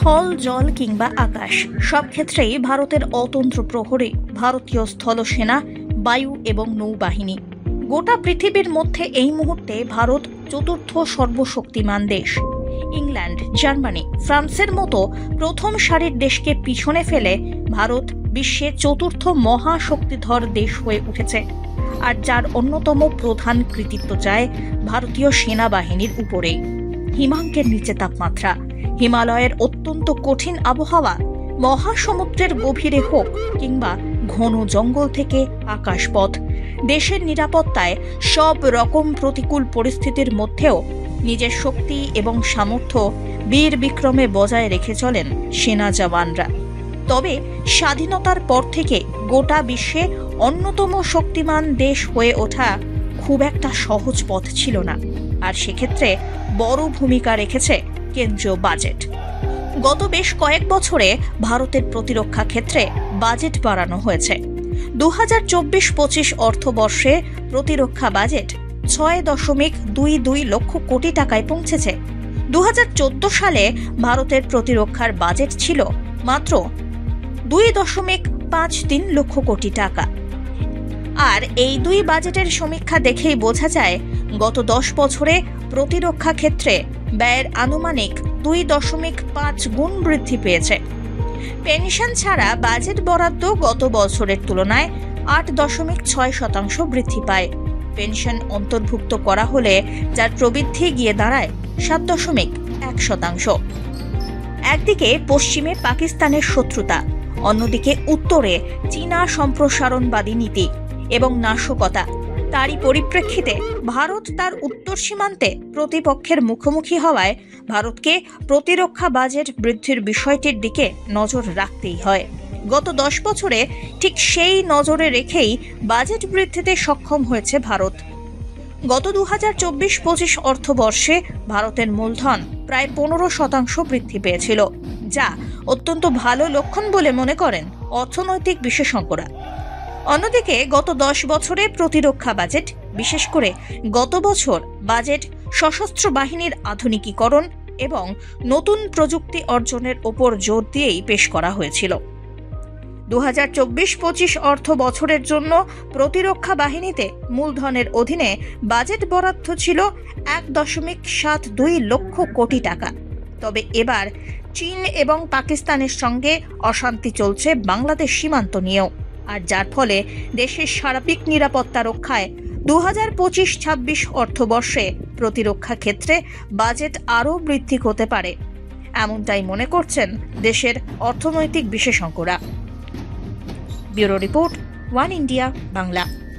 স্থল, জল কিংবা আকাশ, সব ক্ষেত্রেই ভারতের অতন্ত্র প্রহরে, ভারতীয় স্থলসেনা, বায়ু এবং নৌবাহিনী। গোটা পৃথিবীর মধ্যে এই মুহূর্তে ভারত চতুর্থ সর্বশক্তিমান দেশ। ইংল্যান্ড, জার্মানি, ফ্রান্সের মতো প্রথম সারির দেশকে পিছনে ফেলে ভারত বিশ্বে চতুর্থ মহাশক্তিধর দেশ হয়ে উঠেছে। আর যার অন্যতম প্রধান কৃতিত্ব যায় ভারতীয় সেনাবাহিনীর উপরে হিমাঙ্কের নিচে তাপমাত্রা হিমালয়ের অত্যন্ত কঠিন আবহাওয়া, মহাসমুদ্রের গভীরে হোক কিংবা ঘন জঙ্গল থেকে আকাশপথ, দেশের নিরাপত্তায় সব রকম প্রতিকূল পরিস্থিতির মধ্যেও নিজের শক্তি এবং সামর্থ্য বীর বিক্রমে বজায় রেখে চলেন সেনা জওয়ানরা। তবে স্বাধীনতার পর থেকে গোটা বিশ্বে অন্যতম শক্তিমান দেশ হয়ে ওঠা খুব একটা সহজ পথ ছিল না, আর সেক্ষেত্রে বড় ভূমিকা রেখেছে কেন্দ্রীয় বাজেট। গত বেশ কয়েক বছরে ভারতের প্রতিরক্ষা ক্ষেত্রে বাজেট বাড়ানো হয়েছে। দু হাজার চব্বিশ পঁচিশ অর্থবর্ষে প্রতিরক্ষা বাজেট ছয় দশমিক দুই দুই লক্ষ কোটি টাকায় পৌঁছেছে। দু হাজার চোদ্দ সালে ভারতের প্রতিরক্ষার বাজেট ছিল মাত্র দুই দশমিক পাঁচ তিন লক্ষ কোটি টাকা। আর এই দুই বাজেটের সমীক্ষা দেখেই বোঝা যায়, গত দশ বছরে প্রতিরক্ষা ক্ষেত্রে ব্যয়ের আনুমানিক দুই দশমিক পাঁচ গুণ বৃদ্ধি পেয়েছে। পেনশন ছাড়া বাজেট বরাদ্দ গত বছরের তুলনায় আট দশমিক ছয় শতাংশ বৃদ্ধি পায়। পেনশন অন্তর্ভুক্ত করা হলে যার প্রবৃদ্ধি গিয়ে দাঁড়ায় সাত দশমিক এক শতাংশ। একদিকে পশ্চিমে পাকিস্তানের শত্রুতা, অন্যদিকে উত্তরে চীনা সম্প্রসারণবাদী নীতি এবং নাশকতা। তারই পরিপ্রেক্ষিতে ভারত তার উত্তর সীমান্তে প্রতিপক্ষের মুখোমুখি হওয়ায় ভারতকে প্রতিরক্ষা বাজেট বৃদ্ধির বিষয়টির দিকে নজর রাখতেই হয়। গত দশ বছরে ঠিক সেই নজরে রেখেই বাজেট বৃদ্ধিতে সক্ষম হয়েছে ভারত। গত দু হাজার চব্বিশ পঁচিশ অর্থবর্ষে ভারতের মূলধন প্রায় পনেরো শতাংশ বৃদ্ধি পেয়েছিল, যা অত্যন্ত ভালো লক্ষণ বলে মনে করেন অর্থনৈতিক বিশেষজ্ঞরা। অন্যদিকে গত দশ বছরে প্রতিরক্ষা বাজেট, বিশেষ করে গত বছর বাজেট সশস্ত্র বাহিনীর আধুনিকীকরণ এবং নতুন প্রযুক্তি অর্জনের ওপর জোর দিয়েই পেশ করা হয়েছিল। দু হাজার চব্বিশ পঁচিশ অর্থ বছরের জন্য প্রতিরক্ষা বাহিনীতে মূলধনের অধীনে বাজেট বরাদ্দ ছিল এক দশমিক সাত দুই লক্ষ কোটি টাকা। তবে এবার চীন এবং পাকিস্তানের সঙ্গে অশান্তি চলছে বাংলাদেশ সীমান্ত নিয়েও। আর যার ফলে দেশের সার্বিক নিরাপত্তা রক্ষায় দু হাজার পঁচিশ ছাব্বিশ অর্থবর্ষে প্রতিরক্ষা ক্ষেত্রে বাজেট আরও বৃদ্ধি হতে পারে। এমনটাই মনে করছেন দেশের অর্থনৈতিক বিশেষজ্ঞরা। Bureau report, one India, Bangla.